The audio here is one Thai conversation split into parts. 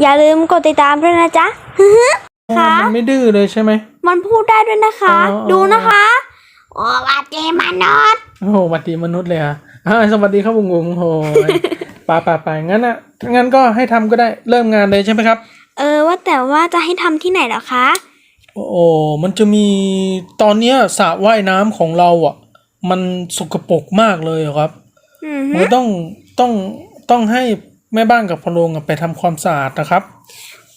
อย่าลืมกดติดตามด้วยนะจ๊ะค่ะ มันไม่ดื้อเลยใช่ไหม มันพูดได้ด้วยนะคะ อ๋อ ดูนะคะ โอ้วัดเจมานอดโอ้โหสวัสดีมนุษย์เลยอะอ่าสวัสดีครับบุงบุงโอ้ยไปไปไปงั้นอะงั้นก็ให้ทำก็ได้เริ่มงานเลยใช่ไหมครับ เออว่าแต่ว่าจะให้ทำที่ไหนเหรอคะ โอ้โหมันจะมีตอนเนี้ยสระว่ายน้ำของเราอะ มันสกปรกมากเลยอะครับ อือมัฮึนต้องต้องต้องให้ แม่บ้านกับพะโรงอะไปทำความสะอาดนะครับ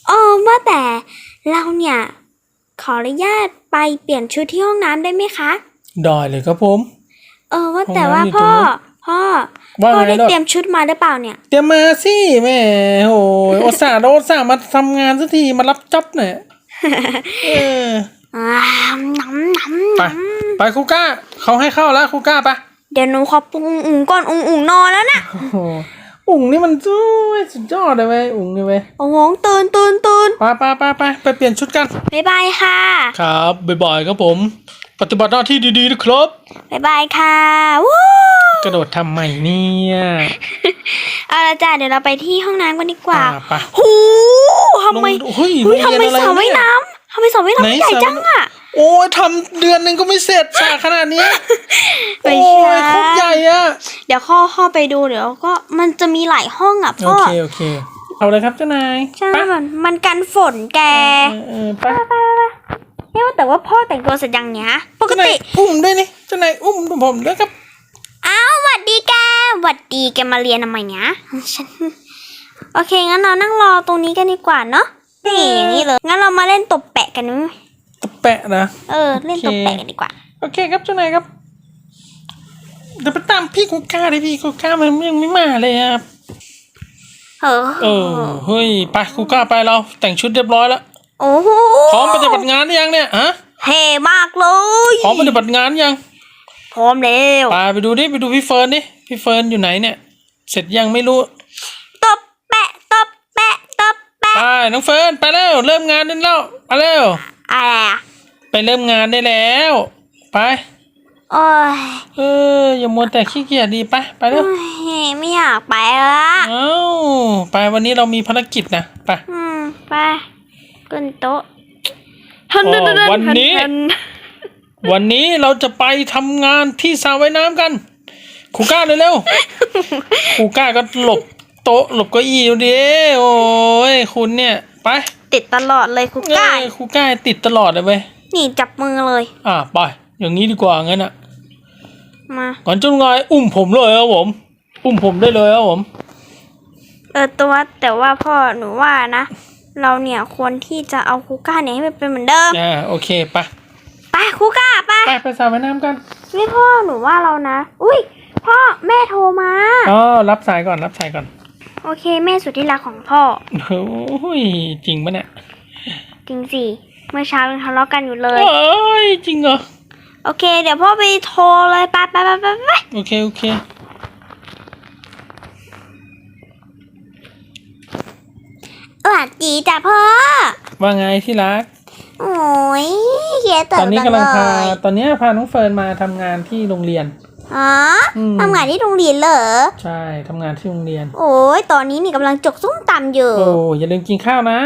เออว่าแต่เราเนี่ย ขออนุญาตไปเปลี่ยนชุดที่ห้องน้ำได้ไหมคะ ได้เลยครับผม เออว่าแต่ว่าห้องน้ำอยู่ตรพ่งอนู้น พ่อว่าพ่อไงได้ล่ะเตรียมชุดมาหรือเปล่าเนี่ย เตรียมมาสิแม่โอ้ยอุตส่าห์เราอุตส่าห์มาทำงานสักทีมารับจ็อบเนี่ยเอออ่าน้ำน้ำไปน้ำไปครูก้าเขาให้เข้าแล้วครูก้าไปะเดี๋ยวหนูขอปรุงอุ่งก่อนอุ่งอุ่งนอนแล้วนะ โอ้โห อุ๋งนี่มันสู้สุดยอดเลยเว้ยอุ๋งนี่เว้ยโอ้โหตื่นตื่นตื่นไปไปไปไปไปเปลี่ยนชุดกัน บ๊ายบายค่ะ ครับบ่อยๆครับผม ปฏิบัติหน้าที่ดีๆนะครับบ๊ายบายค่ะวู้กระโดดทำใหม่เนี่ยเอาละจ้ะเดี๋ยวเราไปที่ห้องน้ำกันดีกว่า อ่าไป หูทำไมลงเฮ้ยเฮ้ยโรงทำเรียนไมอะไรสระว่ายเนี่ยน้ำทำไมสระว่ายไหนน้ำใหญ่สระ จังอะ โอ้ยทำเดือนหนึ่งก็ไม่เสร็จสระขนาดเนี้ยไม่โอ้ใช่ยโคตรใหญ่อะเดี๋ยวเข้อเข้าไปดูเดี๋ยวก็มันจะมีหลายห้องอะโอพ่อเคโอเค เอาเลยครับเจ้านายใช่ไปมันมันกันฝนแกเออเออไปเฮ้ยว่าแต่ว่าพ่อแต่งตัวเสร็จยังเนี้ยปกเจ้านายติอุ้มด้วยนี่เจ้านายอุ้มผมด้วยครับ อ้าวหวัดดีแกหวัดดีแกมาเรียนทำไมเนี้ยฉันโอเคงั้นเรานั่งรอตรงนี้กันดีกว่าเนาะนี่อย่างนี้เลยงั้นเรามาเล่นตบแปะกันมั้ย ตะแปะนะ เออ เล่นตบแปะกันดีกว่า โอเคครับเจ้านายครับ เดี๋ยวไปตามพี่คุก้าเลยพี่คุก้ามันยังไม่มาเลยครับเออเออเฮ้ยไปคุก้าไปเราแต่งชุดเรียบร้อยแล้วโอ้โหพร้อมปฏิบัติงานหรือยังเนี่ยฮะเท่มากเลยพร้อมปฏิบัติงานยัง พร้อมแล้วไปไปดูดิไปดูพี่เฟิร์นดิพี่เฟิร์นอยู่ไหนเนี่ย เสร็จยังไม่รู้ตบแปะตบแปะตบแปะไปน้องเฟิร์นไปแล้วเริ่มงานได้แล้วไปแล้ว อะไรอะไปเริ่มงานได้แล้ว ไป โอ้ยเอออย่ามัวแต่ขี้เกียจดีไปไปเร็วไม่อยากไปละเอ้าไปวันนี้เรามีภารกิจนะไปอืมไปขึ้นโต๊ะอ๋อวันนี้ วันนี้เราจะไปทำงานที่สระว่ายน้ำกันครูก้าเร็วๆครูก้าก็หลบโต๊ะหลบเก้าอี้อยู่ดิโอ้ยคุณเนี่ยไป ติดตลอดเลยคุณเอ้ก้ายครูก้าติดตลอดเลยเว้ยนี่จับมือเลย อะไปอย่างนี้ดีกว่างั้นอะมา ก่อนจะงายอุ้มผมเลยครับผม อุ้มผมได้เลยครับผม เออตัวแต่ว่าพ่อหนูว่านะ เราเนี่ยควรที่จะเอาคูก้าเนี่ยให้มันเป็นเหมือนเดิมอ่าโอเคไปไปคูก้าไปไปไปสระว่ายน้ำกันไม่พ่อหนูว่าเรานะ อุ้ยพ่อแม่โทรมา อ๋อรับสายก่อนรับสายก่อน โอเค แม่สุดที่รักของพ่อ โอ้ยจริงปะเนี่ยจริงสิ เมื่อเช้ายังทะเลาะกันอยู่เลยเอ้ยจริงเหรอ โอเค เดี๋ยวพ่อไปโทรเลยไปไปไปไปไปโอเค โอเค สวัสดีจ้ะพ่อ ว่าไงที่รัก โอ้ยเฮียตอนนี้กำลังพาเลยตอนนี้พาน้องเฟิร์นมาทำงานที่โรงเรียน อ๋ออม ทำงานที่โรงเรียนเหรอ ใช่ทำงานที่โรงเรียน โอ้ยตอนนี้นี่กำลังจกส้มตำอยู่โอ้อย่าลืมกินข้าวนะ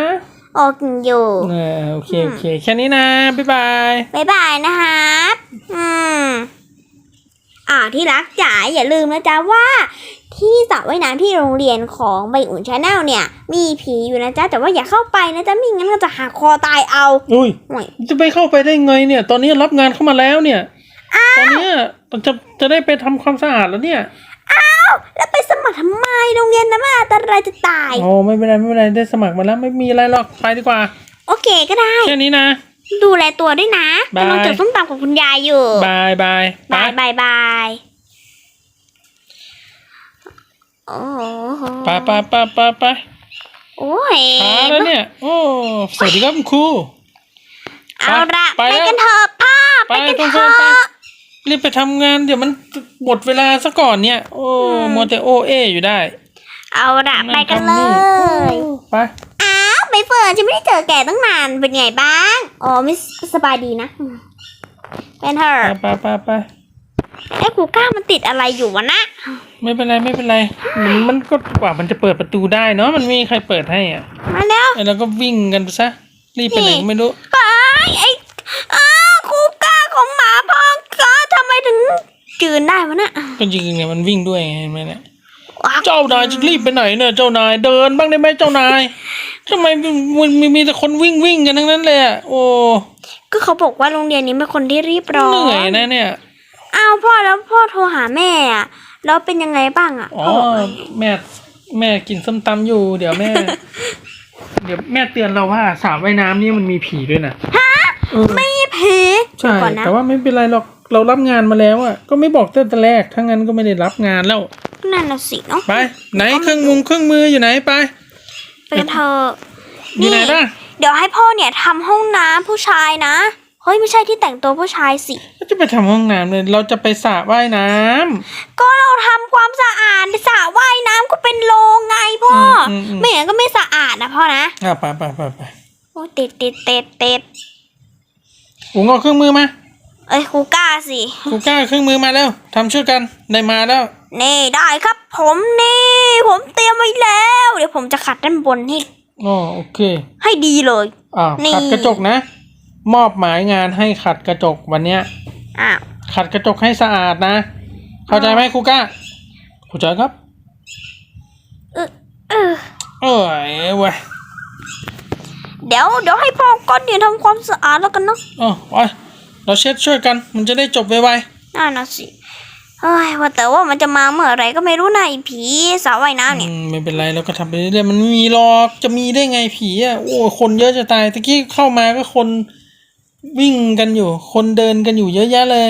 โอ้กินอยู่ เออโอเค โอเค แค่นี้นะ บ๊ายบาย บ๊ายบายนะครับอืมอ่าที่รักจ๋าอย่าลืมนะจ๊ะว่า ที่สระว่ายน้ำที่โรงเรียนของใบอุ่นชาแนลเนี่ย มีผีอยู่นะจ๊ะแต่ว่าอย่าเข้าไปนะจ๊ะไม่งั้นก็จะหักคอตายเอาอุ้ย ห่วยจะไปเข้าไปได้ไงเนี่ย ตอนนี้รับงานเข้ามาแล้วเนี่ย ตอนเนี้ย จะจะได้ไปทำความสะอาดแล้วเนี่ยแล้วไปสมัครทำไมโรงเรียนนะมันอันตรายจะตายโอ้ไม่เป็นไรไม่เป็นไรได้สมัครมาแล้วไม่มีอะไรหรอกไปดีกว่า โอเคก็ได้แค่นี้นะ ดูแลตัวด้วยนะบายกำลังจดส้มตำกับคุณยายอยู่บายบายไปบายบายบายโอ้โหไปไปไปไปไปโอ้ยช้าแล้วเนี่ย โอ้สวัสดีครับคุณครูเอาละไปไปแล้วกันเถอะพ่อไปไปกันต้องเถเฟิร์นไปอะ รีบไปทำงานเดี๋ยวมันหมดเวลาซะก่อนเนี่ย โอ้มัวแต่โอเออยู่ได้ เอาละไปกันเลทำยไปอ้าวใบเฟิร์นฉันไม่ได้เจอแกตั้งนานเป็นไงบ้าง อ๋อไม่สบายดีนะอืมเป็นเถไปอะไปไปไปไอ้ครูก้ามันติดอะไรอยู่วะนะไม่เป็นไรไม่เป็นไรมันมันก็กว่ามันจะเปิดประตูได้เนาะมันไม่มีใครเปิดให้อะมาแล้วไอ้เราก็วิ่งกันไปซะรีบไปไหนนี่ก็ไม่รู้ไอ้ไอ้อ้าครูก้าของหมาพ่อก็ทำ ไมถึงจืนได้วะน่ะก็จริงๆเนี่ยมันวิ่งด้วยไงเห็นไหมเนี่ยว้าวเจ้านายจะรีบไปไหนเนี่ยเจ้านายเดินบ้างได้ไหมเจ้านายทำไมมันมีมีแต่คนวิ่งวิ่งกันทั้งนั้นเลยอะโอ้ก็เขาบอกว่าโรงเรียนนี้เป็นคนที่รีบร้อเหนื่อยนนะเนี่ยอ้าวพ่อแล้วพ่อโทรหาแม่อะแล้วเป็นยังไงบ้างอะอ๋อพ่อบอกว่าแม่แม่กินส้มตำอยู่ เดี๋ยวแม่ เดี๋ยวแม่เตือนเราว่าสระว่ายน้ำนี่มันมีผีด้วยนะเออไม่เพใช่ก่อนนะแต่ว่าไม่เป็นไรหรอก เรารับงานมาแล้วอะ ก็ไม่บอกตั้งแต่แรก ถ้างั้นก็ไม่ได้รับงานแล้ว นั่นน่ะสิเนาะไป ไหนเครื่องมุงเครื่องมืออยู่ไหนไป ไปกันเถอะอยู่ไหนล่ะเดี๋ยวให้พ่อเนี่ยทำห้องน้ำผู้ชายนะ เฮ้ยไม่ใช่ที่แต่งตัวผู้ชายสิ ก็จะไปทำห้องน้ำเลย เราจะไปสระว่ายน้ำ ก็เราทำความสะอาดสระว่ายน้ำก็เป็นโรงไงพ่ออมอืมไม่อย่างนั้นก็ไม่สะอาดนะพ่อนะอะไปไปไปไปโอ้ติดติดติดติดอุ๋งเอาเครื่องมือมา เอ้ยครูกล้าสิกูกล้าเอาเครื่องมือมาแล้วทำช่วยกันได้มาแล้ว นี่ได้ครับ ผมนี่ ผมเตรียมไว้แล้ว เดี๋ยวผมจะขัดด้านบนให้อ๋อโอเค ให้ดีเลยอ่านี่ขัดกระจกนะ มอบหมายงานให้ขัดกระจกวันเนี้ยอ้าวขัดกระจกให้สะอาดนะ เข้าใจไหมครูก้าเข้าใจครับ เออเออเอ้ยเว้ยเดี๋ยวเดี๋ยวให้พ่อก้อนเดี๋ยวทำความสะอาดแล้วกันเนาะเอ๋อไป เราเช็ดช่วยกัน มันจะได้จบไวนั่นน่ะสิเฮ้ยว่าแต่ว่ามันจะมาเมื่อไหรก็ไม่รู้นะไอ้ผีสาวว่ายน้ำๆเนี่ยอืมไม่เป็นไรเราก็ทำไปเรื่อยๆมันไม่มีหรอกจะมีได้ไงผีอะโอ้คนเยอะจะตายตะกี้เข้ามาก็คนวิ่งกันอยู่ คนเดินกันอยู่เยอะแยะเลย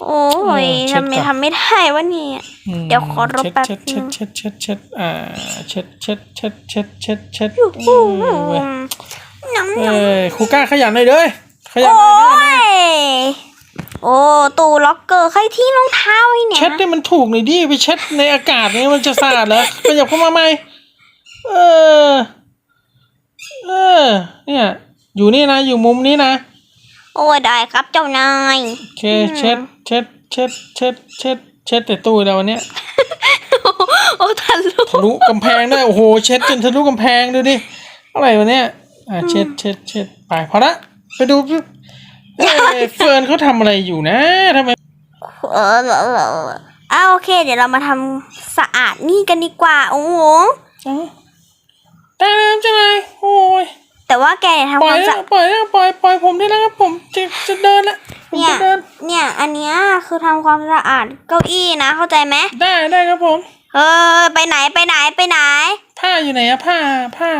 โอ้ยเออเช็ดทำไมก่อน ทำไม่ได้วะเนี่ย อืมเดี๋ยวขอรบแป๊บเช็ดนึงเช็ดเช็ดเช็ดเช็ดอ่าเช็ดเช็ดเช็ดเช็ดเช็ดเช็ดโอ้โหเออเว้ย น้ำเอน้ำ้ยครูก้าขยันหน่อยเด้อขยันโอ้หน่อยเด้อนะยโอ้ตู้ล็อกเกอร์ใครทิ้งรองเท้าให้เนี่ยเช็ดให้มันถูกหน่อยดิไปเช็ดในอากาศเนี่ยมันจะสะอาดเหรอขยับเข้ามาไหมเออเออเนี่ย อยู่นี่นะอยู่มุมนี้นะโอ้ยได้ครับเจ้านาย โอเคเช็ดเช็ดเช็ดเช็ดเช็ดเช็ดแต่ตู้แล้ววันเนี้ยโอ้ทันลูกทะลุกำแพงได้โอ้โหเช็ดจนทะลุกำแพงดูดิอะไรวะเนี่ย อะเช็ดเช็ดเช็ดไปพอละไปดูสิเอ้ยเฟิร์นเขาทำอะไรอยู่นะทำไมเออเออเอออ่าโอเค เดี๋ยวเรามาทำสะอาดนี่กันดีกว่าโอ้โหเอ้าได้แล้วจะไงโอ้ยแต่ว่าแกเนี่ยทำปล่คอยวามแล้สะวปล่อยแล้วปล่อยปล่อยผมได้แล้วครับผมจะจะเดินละผมเนี่ยจะเดินเนี่ยอันเนี้ยคือทำความสะอาดเก้าอี้นะเข้าใจไหมได้ได้ครับผม เออไปไหนไปไหนไปไหน ผ้าอยู่ไหนอะผ้าผ้า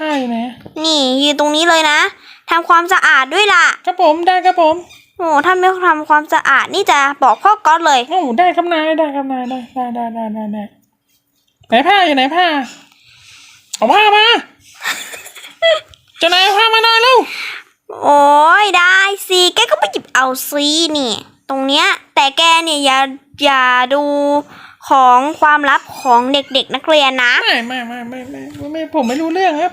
ผ้าอยู่ไหนอะนี่ยืนตรงนี้เลยนะทำความสะอาดด้วยล่ะ ครับผมได้ครับผมโอ้ถ้าไม่ทำความสะอาดนี่จะบอกพ่อก๊อตเลยโอ้ได้ครับนายได้ครับนายได้ได้ได้ได้ได้ได้ไหนผ้าอยู่ไหนผ้าเอาผ้ามาเจะนายเอาผ้ามาหน่อยเร็วโอ้ยได้สิแกก็ไปหยิบเอาซีนี่ตรงเนี้ยแต่แกเนี่ยอย่าอย่าดูของความลับของเด็กๆนักเรียนนะ ไม่ไม่ไม่ไม่ไม่ไม่ไม่ผมไม่รู้เรื่องครับ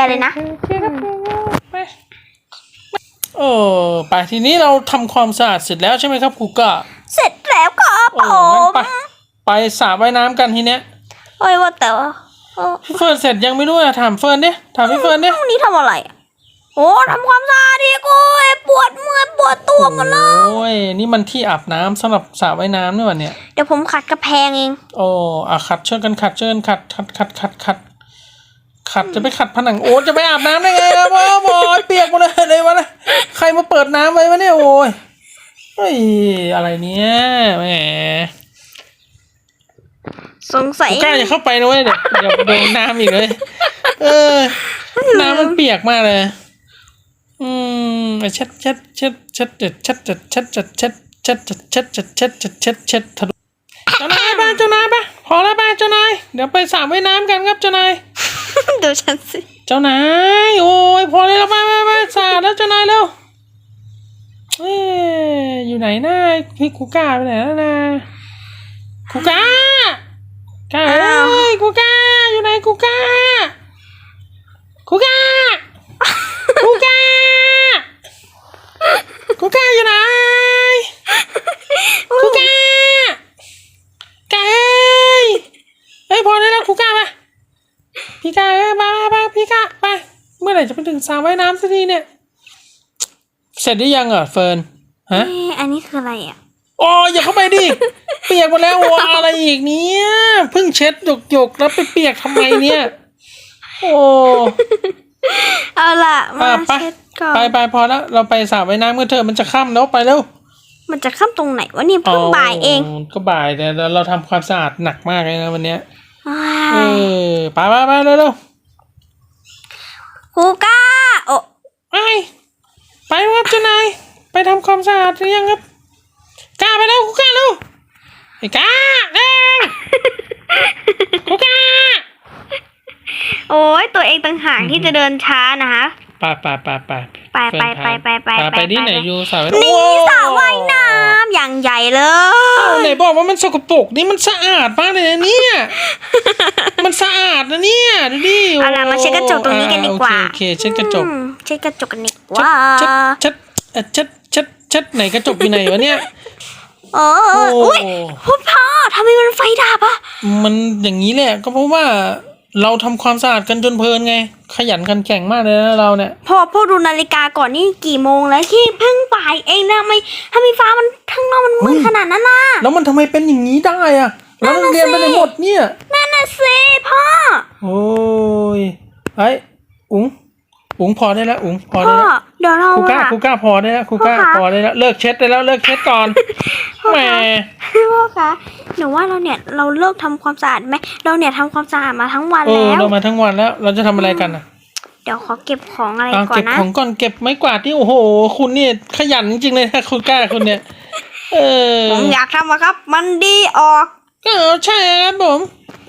เลยนะโอเคครับไปเออไปทีนี้เราทำความสะอาดเสร็จแล้วใช่ไหมครับครูก้าเสร็จแล้วครับโอ้ผงั้นมไปไปสระว่ายน้ำกันทีเนี้ยเอ้ยว่าแต่ว่าเออพี่เฟิร์นเสร็จยังไม่รู้อะถามเฟิร์นดิถามพี่เฟิร์นดิพรุ่งนี้ทำอะไรอะโอ้ทำความสะอาดดีโอ้ยปวดเมื่อยปวดตัวหมดเลย โอ้ยนี่มันที่อาบน้ำสำหรับสระว่ายน้ำนี่หว่าเนี่ย เดี๋ยวผมขัดกระแพงเอง โอ้อะขัดช่วยกันขัดช่วยกันขัดขัดขัดขัดขัด ขัดจะไปขัดผนังโอ้จะไปอาบน้ำได้ไงครับโอ้โหเปียกหมดเลยเลยวะนะใครมาเปิดน้ำไว้วะเนี่ยโอ้ยเฮ้ยอะไรเนี่ยแหมสงสัยกล้าอย่าเข้าไปนะเว้ยเดี๋ยวเดี๋ยวโดนน้ำอีกเลย เออ น้ำมันเปียกมากเลย อืมชัดชัดชัดชัดเด็ดชัดเช็ดชัดเช็ดชัดชัดเช็ดชัดเช็ดชัดเช็ดชัดชัดทะลุเจ้านายป่ะเจ้านายป่ะพอแล้วป่ะเจ้านายเดี๋ยวไปสามว่ายน้ำกันครับเจ้านาย ดูฉันสิ เจ้านาย โอ้ยพอเลยแล้วไปไปไปสาดแล้วเจ้านายเร็วเอ้ยอยู่ไหนนะพี่คูก้าไปไหนแล้วนะคูก้าก้าเอ้ยคูก้าอยู่ไหนคูก้าคูก้าคูก้าคูก้าอยู่ไหนคูก้าก้าเอ้ยเฮ้ยพอได้แล้วคูก้าไป พี่กาเอ้ยมาไปพี่กาไป เมื่อไห ร่จะไปถึงสระว่ายน้ำสักทีเนี่ย เสร็จหรือยังอะเฟิร์นฮะ เอ๊ะอันนี้คืออะไรอะ โอ้ยอย่าเข้าไปดิ เปียกหมดแล้วโอ้อะไรอีกเนี่ยเพิ่งเช็ดหยกหยกๆแล้วไปเปียกทำไมเนี่ย โอ้ เอาล่ะ มาอะไปเช็ดก่อน ไปไปพอแล้วเราไปสระว่ายน้ำกันเถอะมันจะค่ำแล้วไปเร็วมันจะข้ามตรงไหนวะนี่เพิ่งบ่ายเองก็บ่ายแต่เราทำความสะอาดหนักมากเลยนะวันเนี้ยว้าเอยอไปไปไปเร็วเร็วครูก้าโอ้ไปไปครับเจ้านายไปทำความสะอาดหรือยังครับกล้าไปแล้วกูกล้าเร็วไอ้กล้าเร็วกูกล้าโอ้ยตัวเองต่างหากที่จะเดินช้านะคะไปไปไปไปไปไปไปไปไปไปไปไปที่ไปไหนไปอยู่สระว่ายนี่สระว่ายน้ำอย่างใหญ่เลอ้าวยไหนบอกว่ามันสกปรกนี่มันสะอาดมากเลยนะเนี่ย มันสะอาดนะเนี่ยดูดิเอาล่ะมาเช็ดกระจกตรงนี้กันดีกว่าอ่โอเคโอเคเช็ดกระจกอืมเช็ดกระจกกันดีกเช็ดว่าเช็ดเช็ดเอ่อเช็ดเช็ดเช็ดไหนกระจกอยู่ไหนวะเนี่ย โอ้โอ้ อุ้ยพูดพ่อทำไมมันไฟดับอะมันอย่างนี้แหละก็เพราะว่าเราทำความสะอาดกันจนเพลินไง ขยันขันแข่งมากเลยนะเราเนี่ยพอพ่อดูนาฬิกาก่อนนี่กี่โมงแล้วที่เพิ่งบ่ายเองนะทำไมทำไมฟ้ามันข้างนอกมันมืดขนาดนั้นน่ะ แล้วมันทำไมเป็นอย่างนี้ได้อะแล้วโรงเรียนไปไหนหมดเนี่ยนั่นน่ะ สิพ่อ โอ้ยไอ้อุ๋งอุ๋งพอได้แล้ว อุ๋งพอพ่ได้อแล้วเดี๋ยวเราครูก้าอะ ครูก้าพอได้แล้วครูก้าพ่อคะ พอได้แล้วเลิกเช็ดได้แล้วเลิกเช็ดก่อนแหม พ่อคะหนูว่าเราเนี่ยเราเลิกทำความสะอาดไหมเราเนี่ยทำความสะอาดมาทั้งวันเออแล้ว เรามาทั้งวันแล้วเราจะทำอะไรกันอะเดี๋ยวขอเก็บของอะไรเอาก่อเก็นบนะ ของก่อนเก็บไม้กวาดที่โอ้โห คุณนี่ขยันจริงๆเลยนะครูก้าคุณเนี่ย เออผมอยากทำอะครับ มันดีออก ก็ใช่ครับผม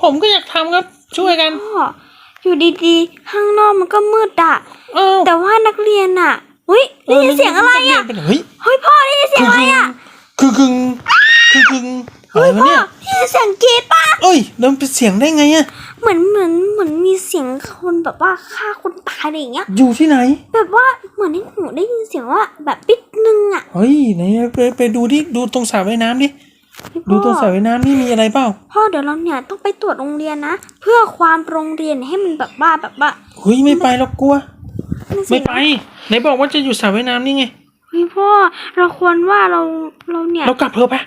ผมก็อยากทำครับช่วยกัน พ่ออยู่ดีๆ ข้างนอกมันก็มืดอะเอ้าแต่ว่านักเรียนอะอุ้ยได้ยินเสียงอะไรอะ เฮ้ยเฮ้ยพ่อได้ยินเสียงอะไรอะคือคึงคือคึงอะไรเฮ้ยวะพ่อเนี่ยได้ยินเสียงกรีดปะเอ้ยแล้วมันเป็นเสียงได้ไงอะเหมือนเหมือนเหมือนมีเสียงคนแบบว่าฆ่าคนตายอะไรอย่างเงี้ย อยู่ที่ไหน แบบว่าเหมือนที่หนูได้ยินเสียงว่าแบบปิดนึงอะเฮ้ยไหนไปไปดูดิดูตรงสระว่ายน้ำดิพี่ ดูพ่อตรงสระว่ายน้ำนี่มีอะไรเปล่าพ่อเดี๋ยวเราเนี่ยต้องไปตรวจโรงเรียนนะ เพื่อความโรงเรียนให้มันแบบว่าแบบว่าเฮ้ยไม่ไปหรอกกลัว นั่นสิไม่ไปไหนบอกว่าจะอยู่สระว่ายน้ำนี่ไง เฮ้ยพ่อเราควรว่าเราเราเนี่ย เรากลับเถอะปะ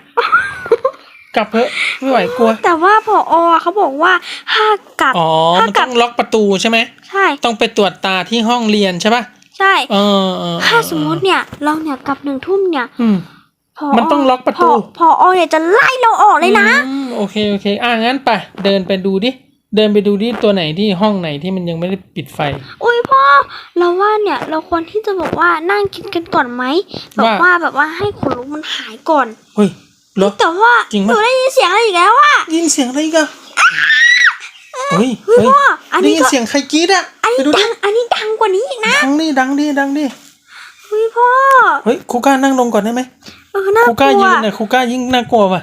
กลับเถอะไม่ไหวกลัว แต่ว่าพออะเขาบอกว่าถ้ากลับอ๋อถ้ามันกลัต้บองล็อกประตูใช่ไหม ใช่ ต้องไปตรวจตาที่ห้องเรียนใช่ปะใช่ เออเออถ้าสมมติเนี่ยเราเนี่ยกลับหนึ่งทุ่มเนี่ย อืม พอมันต้องล็อกประตูพพอเนี่ยจะไล่เราออกเลยนะอืมโอเคโอเค อะงั้นไปเดินไปดูดิ เดินไปดูดิตัวไหนที่ห้องไหนที่มันยังไม่ได้ปิดไฟ อุ้ยพ่อ เราว่าเนี่ยเราควรที่จะบอกว่านั่งกินกันก่อนไหมแบบว่าว่าแบบว่าให้ขนลุกมันหายก่อน เฮ้ยเหรอ แต่ว่าจริงหปะนูได้ยินเสียงอะไรอีกแล้วอะได้ยินเสียงอะไรอีกันเฮ้ยเฮ้ยเฮ้ยพ่ออันได้นี้ยินก็เสียงใครกรี๊ดอะอันไปนี้ดูดิดังอันนี้ดังกว่านี้อีกนะดังดิดังดิดังดิเฮ้ยพ่อ เฮ้ยครูก้านั่งลงก่อนได้ไหม เออน่าครูกก้าลัวยืนน่ะครูก้ายิ่งน่ากลัวป่ะ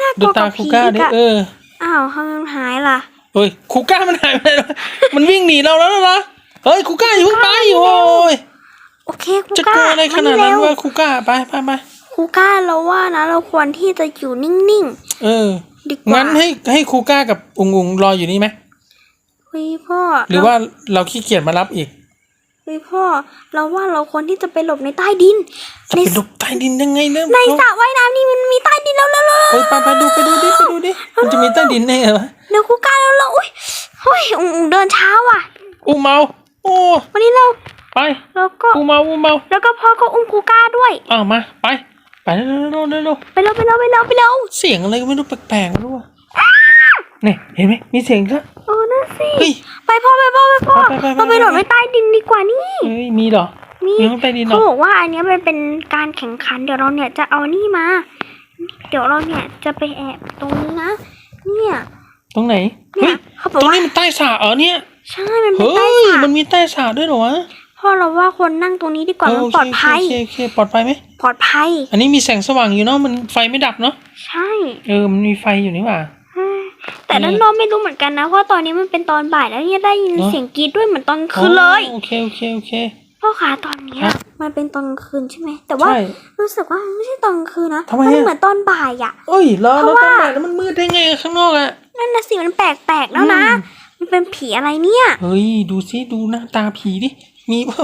น่ากดูลัวตากับครูผีก้าดิอีกอะเอออ้าวทำไมมันหายล่ะเฮ้ยครูก้ามันหายไปไหนแล้วมันวิ่งหนีเราแล้วเหรอเฮ้ยครูก้าอยู่าเพิ่งไปโอ้ยโอเคครูจะก้ากลัวอะไรขนาดนั้นมเร็วะครูก้าไปไปไปครูก้าเราว่านะ เราควรที่จะอยู่นิ่งเออๆดีกว่างั้นให้ให้ครูก้ากับอุงอุงรออยู่นี่ไหมเฮ้ยพ่อหรือว่าเราขี้เกียจมารับอีกเฮ้ยพ่อ เราว่าเราควรที่จะไปหลบในใต้ดินจะในไปหลบใต้ดินยังไงเนี่ยในสระว่ายน้ำนี่มันมีใต้ดินแล้วแล้วแล้วเฮ้ยไปไปดูไปดูดิไปดูดิมันจะมีใต้ดินได้ไงวะเดี๋ยวครูก้าแล้วแล้วอุ้ยเฮ้ยอุ๋งอุ๋งเดินช้าว่ะอูเมาโอ้วันนี้เราไปแล้วก็อูเมาอูเมาแล้วก็พ่อก็อุ้มครูก้าด้วยอ้าวมาไปไปเร็วเร็วเร็วเร็วเร็วไปเร็วไปเร็วไปเร็วไปเร็วเสียงอะไรก็ไม่รู้แปลกๆไม่รู้อะเนี่ยเห็นไหมมีเสียงด้วยเออนั่นสิ เฮ้ย ไปพ่อไปพ่อไปพ่อไปไปไปไป เราไปหลบในใต้ดินดีกว่านี่ เฮ้ยมีเหรอ นี่มีห้องใต้ดินเหรเขาอ บอกว่าอันเนี้ยมันเป็นการแข่งขัน เดี๋ยวเราเนี่ยจะเอานี่มา เดี๋ยวเราเนี่ยจะไปแอบตรงนี้นะ เนี่ยตรงไหน เนี่เฮ้ยยเขาบตอกรงว่านี้มันใต้สระเหรอเนี่ย ใช่มันเป็นเฮ้ใต้ย สระมันมีใต้สระด้วยเหรอวะพ่อเราว่าคนนั่งตรงนี้ดีกว่าเอมันโเคปลอดภัย โอเคโอเคโอเคปลอดภัยไหม ปลอดภัย อันนี้มีแสงสว่างอยู่เนาะ มันไฟไม่ดับเนาะ ใช่ เออ มันมีไฟอยู่นี่หว่าเฮ้ย แต่เออนั้นเราไม่รู้เหมือนกันนะเพราะตอนนี้มันเป็นตอนบ่ายแล้วเนี่ยได้ยินเนอะเสียงกรีดด้วยเหมือนตอนกลางคืนเลยโอเคโอเคโอเคพ่อขาตอนเนี้ยครับมันเป็นตอนกลางคืนใช่ไหมแต่ว่าใช่รู้สึกว่ามันไม่ใช่ตอนกลางคืนนะทำไมมันอะเหมือนตอนบ่ายอะเอ้ยแล้วเพแล้วราะว่าตอนบ่ายแล้วมันมืดได้ไงข้างนอกอะนั่นนะสิมันแปลกๆแล้วนะอืมมันเป็นผีอะไรเนี่ยเฮ้ยดูซิดูหน้าตาผีดิมีเปล่า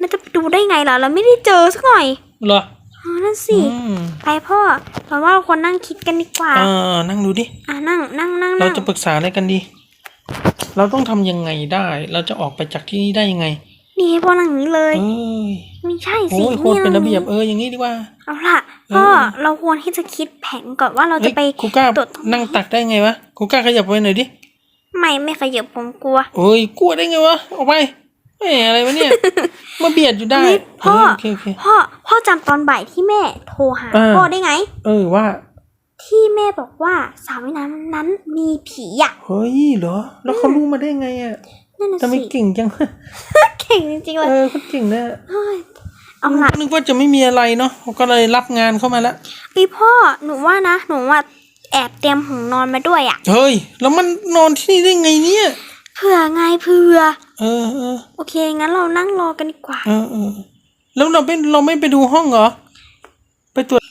น่าจะดูได้ไงล่ะเราไม่ได้เจอสักหน่อยเหรอ อ๋อนั่นสิอืมไปพ่อเราว่าเราควรนั่งคิดกันดีกว่า เออนั่งดูดิ อะนั่งนั่งนั่งเรานั่งจะปรึกษาอะไรกันดี เราต้องทำยังไงได้ เราจะออกไปจากที่นี่ได้ยังไง นี่ให้พ่อนั่งอย่างนี้เลย เอ้ยไม่ใช่สิโอ้ยโคตรเป็นระเบียบนี่เอออย่างนี้ดีกว่า เอาล่ะเออพ่อเราควรที่จะคิดแผนก่อนว่าเราจะไปเฮ้ยครูก้าตรวจตรงไหนนั่งตักได้ไงวะครูก้าขยับไปหน่อยดิไม่ไม่ขยับผมกลัวโอ้ยกลัวได้ไงวะออกไป แหมอะไรวะเนี่ย มาเบียดอยู่ได้เฮ้ยพ่อเโอเคโอเค พ่อ พ่อจำตอนบ่ายที่แม่โทรหาอ่า พ่อได้ไง เออว่า ที่แม่บอกว่าสาวว่ายน้ำนั้นมีผีอะเฮ้ยเหรอ แล้วเขารู้มาได้ไงอะนั่นน่ะทำไมสิเก่งจัง เก่งจริงๆเลยเออเขาเก่งนะเฮ้ยเอาล่ะนึกว่าจะไม่มีอะไรเนาะเขาก็เลยรับงานเข้ามาแล้วพี่พ่อหนูว่านะ หนูว่าแอบเตรียมหุงนอนมาด้วยอะ เฮ้ย แล้วมันนอนที่นี่ได้ไงเนี่ย เผื่อไงเผื่อ เออเออโอเค งั้นเรานั่งรอกันดีกว่า เออเออแล้วเราเป็นเราไม่ไปดูห้องเหรอ ไปตรวจ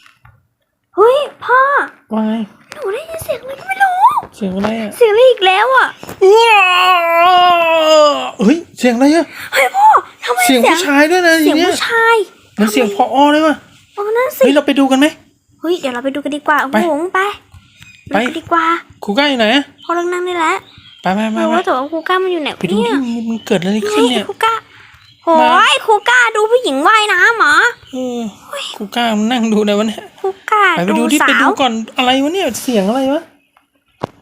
เฮ้ย พ่อ ว่าไงหนูได้ยินเสียงอะไรก็ไม่รู้ เสียงอะไรอะเสียงอะไรอีกแล้วอะว้าวเฮ้ยเสียงอะไรอะเฮ้ยพ่อทำไมเสียงผู้ชายด้วยนะเสีทียงเนี้ยผู้ชายมันเสียงพออเลยว่ะโอ้นั่นสิเฮ้ยเราไปดูกันไหม เฮ้ยเดี๋ยวเราไปดูกันดีกว่าไปหงไปไป ดูกันดีกว่าครูก้าอยู่ไหนอะพอเรานั่งได้แล้ว ไปไปไปเราไปว่าแต่ว่าครูก้ามันอยู่ไหนไปดูเนี่ยที่มันเกิดอะไรขึ้นเนี่ยครูก้าโอ้ยครูก้าดูผู้หญิงว่ายน้ำเหรอเออครูก้ามันนั่งดูอะไรวะเนี่ยครูก้าไปไปดูดูที่สาไปดูวก่อนอะไรวะเนี่ยเสียงอะไรวะ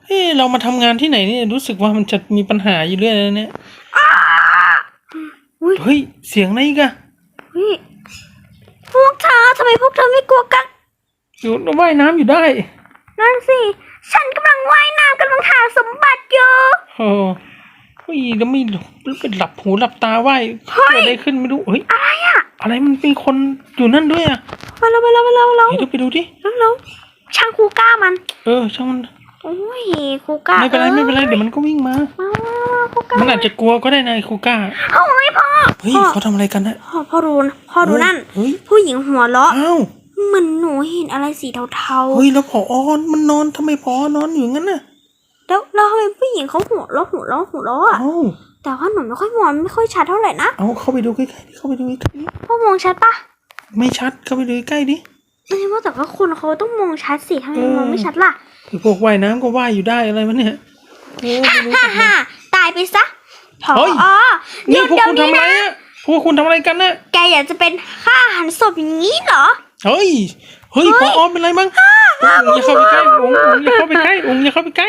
เฮ้ยเรามาทำงานที่ไหนเนี่ยรู้สึกว่ามันจะมีปัญหาอยู่เรื่อยเลยเนี่ยอุ้ยเฮ้ยเสียงอะไรอีกอะเฮ้ยพวกเธอทำไมพวกเธอไม่กลัวกัน อยู่ว่ายน้ำอยู่ได้ นั่นสิ ฉันกำลังว่ายน้ำ กำลังหาสมบัติอยู่ เออเฮ้ยแล้วไม่เป็นหลับหูหลับตาไหวเกิดอะไรขึ้นไม่รู้เฮ้ยอะไรอะอะไรมันมีคนอยู่นั่นด้วยอะมาแล้วมาแล้วมาแล้วมาแล้วเฮ้ยเราไปดูดิแล้วแล้วช่างครูก้ามันเออช่างมันโอ้ยครูก้าไม่เป็นไรไม่เป็นไรอ้ยเดี๋ยวมันก็วิ่งมามามามาครูก้ามันอาจจะกลัวก็ได้นะไอ้ครูก้าโอ้ยพ่อเฮ้ยพ่อเขาทำอะไรกันนะพ่อพ่อรู้นะพ่อรู้นั่น เฮ้ยผู้หญิงหัวเราะอ้าวเหมือนหนูเห็นอะไรสีเทาเฮ้ยแล้วพอมันนอนทำไมพอนอนอยู่งั้นน่ะๆ แล้วแล้วทำไมผู้หญิงเขาหัวเราะหัวเราะหัวเราะอะเอ้าแต่ว่าหนูไม่ค่อยมองไม่ค่อยชัดเท่าไหร่นะเอาเข้าไปดูใกล้ๆดิเข้าไปดูใกล้ๆดิพ่อมองชัดปะไม่ชัดเข้าไปดูใกล้ๆดิไม่ใช่ว่าแต่ว่าคนเขาต้องมองชัดสิทำไมเออมองไม่ชัดล่ะไอ้พวกว่ายน้ำก็ว่ายอยู่ได้อะไรวะเนี่ยเออไม่รู้ฮ่าจักเลย ฮ่าตายไปซะพอเฮ้ยหนี่ยุดพวกเดี๋ยวคุณนี้ทำอะไรนะ อะพวกคุณทำอะไรกันน่ะแกอยากจะเป็นฆ่าหันศพอย่างนี้เหรอ เฮ้ย เฮ้ยพออเป็นไรมั้งองค์อย่าเข้าไปใกล้องค์องค์อย่าเข้าไปใกล้องค์อย่าเข้าไปใกล้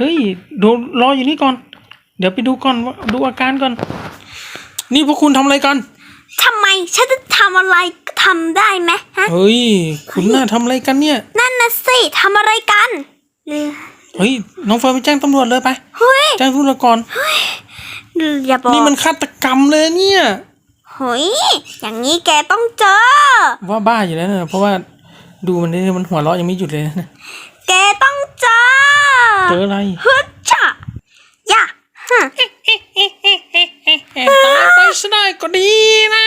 เฮ้ยดูรออยู่นี่ก่อน เดี๋ยวไปดูก่อนว่าดูอาการก่อน นี่พวกคุณทำอะไรกัน ทำไมฉันจะทำอะไรก็ทำได้ไหมฮะ เฮ้ย คุณน่าทำอะไรกันเนี่ย นั่นนะสิทำอะไรกันเรือเฮ้ย น้องเฟิร์นไปแจ้งตำรวจเลยไป เฮ้ยแจ้งตำรวจก่อน อย่าบอกนี่มันฆาตกรรมเลยเนี่ย เฮ้ย อย่างนี้แกต้องเจอ ว่าบ้าอยู่แล้วนะเพราะว่าดูมันนี่มันหัวเราะยังไม่หยุดเลยนะ แกต้องเจอ เจออะไรฮึดจ้ะอย่าฮะตายไปซะได้ก็ดีนะ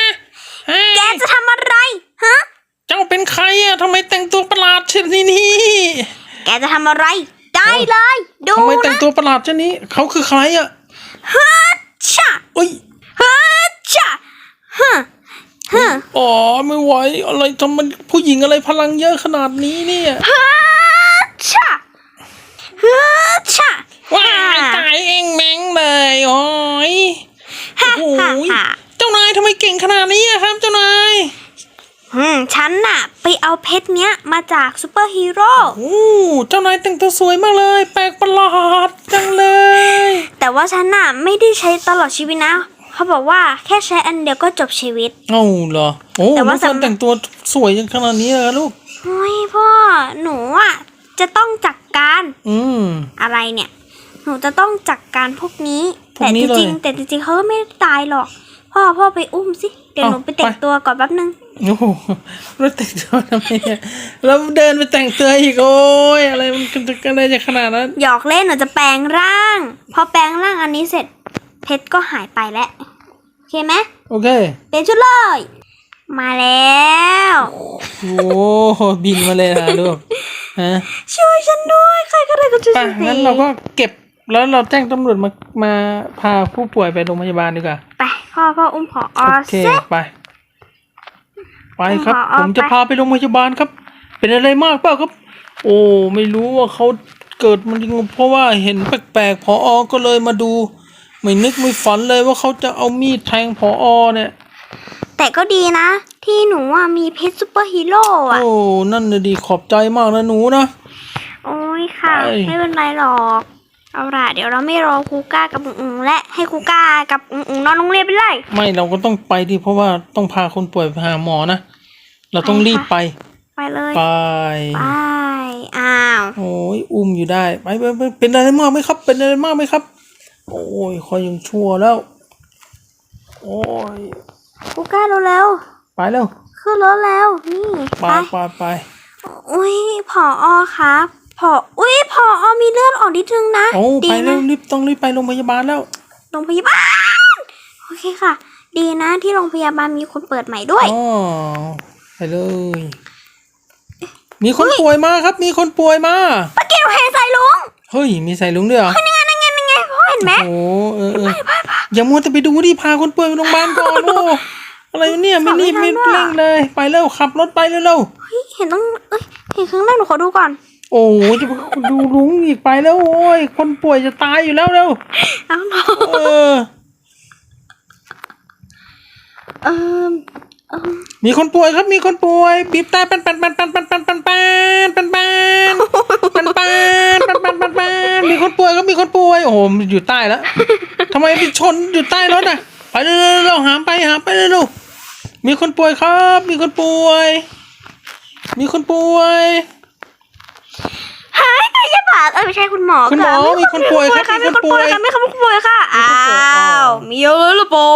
เฮ้ยแกจะทำอะไรฮะเจ้าเป็นใครอะทำไมแต่งตัวประหลาดเช่นนี้แกจะทำอะไร ได้เลย ดูทำไมแต่งนะตัวประหลาดเช่นนี้ เขาคือใครอะฮึดจ้ะเอ้ยฮึดจ้ะฮะฮะอ๋อไม่ไหวอะไรทำไมผู้หญิงอะไรพลังเยอะขนาดนี้เนี่ย ฮึดจ้ะฮึดจ้ะ ว้ายตายเองแมงเลยโอ้ยโอ้โหฮ่าฮ่าเจ้านายทำไมเก่งขนาดนี้อะครับ เจ้านายอืมฉันน่ะ ไปเอาเพชรเนี้ยมาจากซูเปอร์ฮีโร่ โอ้เจ้านายแต่งตัวสวยมากเลย แปลกประหลาดจังเลย แต่ว่าฉันน่ะไม่ได้ใช้ตลอดชีวิตนะ เขาบอกว่าแค่ใช้อันเดียวก็จบชีวิต เอ้าเหรอโอ้แต่น้ว่าองเฟิร์นสำ แต่งตัวสวยจังขนาดนี้เลยเหรอลูก เฮ้ยพ่อ หนูอะจะต้องจัดการอืมอะไรเนี่ย หนูจะต้องจัดการพวกนี้ พวกแต่นี้จเลยริงๆแต่จริงๆเขาก็ไม่ได้ตายหรอก พ่อพ่อไปอุ้มสิ เดี๋ยวเอ้าหนูไปแต่งไป ตัวก่อนแป๊บนึง โอ้โหแล้วแต่งตัวทำไมเนี่ยแล้วเดินไปแต่งตัวอีกโอ้ยอะไรมันกันอะไรจะขนาดนั้น หยอกเล่นหนูจะแปลงร่าง พอแปลงร่างอันนี้เสร็จ เพชรก็หายไปแล้วโอเคไหมโอเค เปลี่ยนชุดเลย มาแล้ว โอ้โหบินมาเลยนะลูกฮะช่วยฉันด้วย ใครก็ได้ก็ช่วยไป่ะฉันทีงั้นเราก็เก็บ แล้วเราแจ้งตำรวจมามาพาผู้ป่วยไปโรงพยาบาลดีกว่า ไปพ่อพ่ออุ้มผออโอเคเซ็ไป ไปครับเอาผมจะไป พาไปโรงพยาบาลครับ เป็นอะไรมากเปล่าครับ โอ้ไม่รู้ว่าเขาเกิดมันจริงเพราะว่าเห็นแปลกๆพออก็เลยมาดู ไม่นึกไม่ฝันเลยว่าเขาจะเอามีดแทงพออเนี่ย แต่ก็ดีนะ ที่หนูอะมีเพชรซูเปอร์ฮีโร่อะโอ้นั่นน่ะดีขอบใจมากนะหนูนะ โอ้ยค่ะ ไป ไม่เป็นไรหรอก เอาล่ะเดี๋ยวเราไม่รอครูก้ากับอุ๋งอุ๋งและให้ครูก้ากับอุ๋งอุ๋งนอนโรงเรียนไปเลย ไม่เราก็ต้องไปดิเพราะว่าต้องพาคนป่วยไปหาหมอนะ เราต้องรีบไป ไปเลยไปไปอ้าวโอ้ยอุ้มอยู่ได้ไปไปไปเป็นอะไรมากไหมครับ เป็นอะไรมากไหมครับ โอ้ยคอยยังชั่วแล้ว โอ้ยครูก้าเร็วไปแล้วๆขึ้นรถแล้วนี่ไปไปไปไปอุ้ยผออครับผ ออุ้ยผออมีเลือดออกนิดนึงนะโอ้ดีไปแล้นะวรีบต้องรีบไปโรงพยาบาลแล้วโรงพยาบาลโอเคค่ะ ดีนะที่โรงพยาบาลมีคนเปิดใหม่ด้วยอ๋อไปเลย มีคนป่วยมาครับ มีคนป่วยมาปะเกลเฮใส่ลุงเฮ้ยมีใส่ลุงด้วยเหรอนั่นไงนั่นไงนั่นไงพ่อเห็นไหมโอ้เออเอออย่ามัวแต่ไปดูดิพาคนป่วยไปโรงพยาบาลก่อนโอ้อะไรวะเนี่ยไม่รีบไม่เร่งเลย ไปเร็วขับรถไปเร็วเฮ้ยเห็นต้องเอ้ยเห็นข้างแรกหนูขอดูก่อนๆ โอ้ยจะไปดูลุงอีกไปแล้วโอ้ยคนป่วยจะตายอยู่แล้วเร็วเอาหนอเออเออมีคนป่วยครับมีคนป่วยบีบแต่ปันปันปันปันปันปันปันปันปันปันปันปันปันปันปันปันมีคนป่วยครับมีคนป่วยโอ้โหมันอยู่ใต้แล้วทำไมไปชนอยู่ใต้รถอะไปเร็วๆเราหามไปหามไปเร็วๆมีคนป่วยครับ มีคนป่วย มีคนป่วย หายพยาบาลเออไม่ใช่คุณหมอคุณหมอค่ะมีคนป่วยครับมีคนป่วยมีคนป่วยค่ะมีคนป่วยค่ะอ้ามีคนป่วยอ้าววมีเยอะเลยหรือเปล่า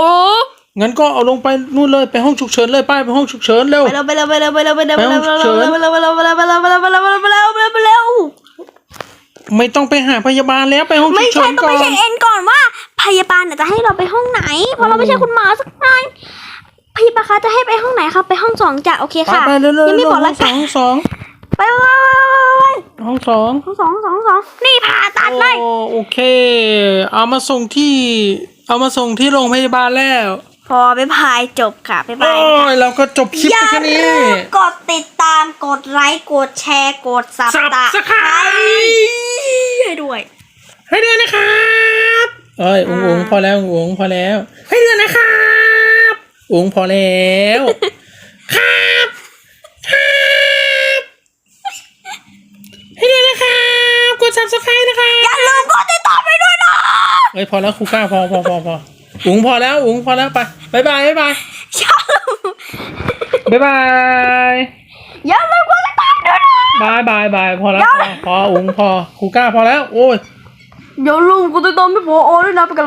งั้นก็เอาลงไปนู่นเลยไปห้องฉุกเฉินเลยป้ายไปห้องฉุกเฉินเร็วไปเร็วไปเร็วไปเร็วไปเร็วไปเร็วไปเร็วไปห้องฉุกเฉินไปเร็วไปเร็วไปเร็วไปเร็วไปเร็วไปเร็วไปเร็วไปเร็วไปเร็วไปเร็วไม่ต้องไปหาพยาบาลแล้วไปห้องฉุไม่กเฉิใช่นต้องก่อไปนเช็คเอ็นก่อนว่า พยาบาลน่ะจะให้เราไปห้องไหนเพราะเราไม่ใช่คุณหมอสักหน่อยพยาบาลคะจะให้ไปห้องไหนครับไปห้องสองจ้ะโอเคไปค่ะไปเร็วๆยังไม่เร็วบอกๆห้ราองยสกาอรงห้องสอง ไปไปไปห้องสองห้องสองห้องสองสองนี่ผ่าตัดเลย โอ้โอเค เอามาส่งที่ เอามาส่งที่โรงพยาบาลแล้วพอไปพายจบค่ะไปโอ้พายเราก็จบคลิปไปแค่นี้ กดติดตามกดไลค์กดแชร์กดซับสับตะไครให้ด้วย ให้ด้วยนะครับเอ้ยององพอแล้วอุ๋งพอแล้ว ให้ด้วยนะครับอุ๋งพอแล้วครับครับให้ด้วยนะครับกด subscribe นะครับ อย่าลืมกดติดตามไปด้วยนะ เอ้ยพอแล้วครูก้าพอพอพอพออุ๋งพอแล้วอุ๋งพอแล้วไปบายบายบายบายอย่าลืมบายบายอย่าลืมกดติดตามด้วยนะบายบายบายพอแล้วพอพออุ๋งพอครูก้าพอแล้ว โอ้ยอย่าลืมกดติดตามพี่โบโอด้วยนะเป็นกำลัง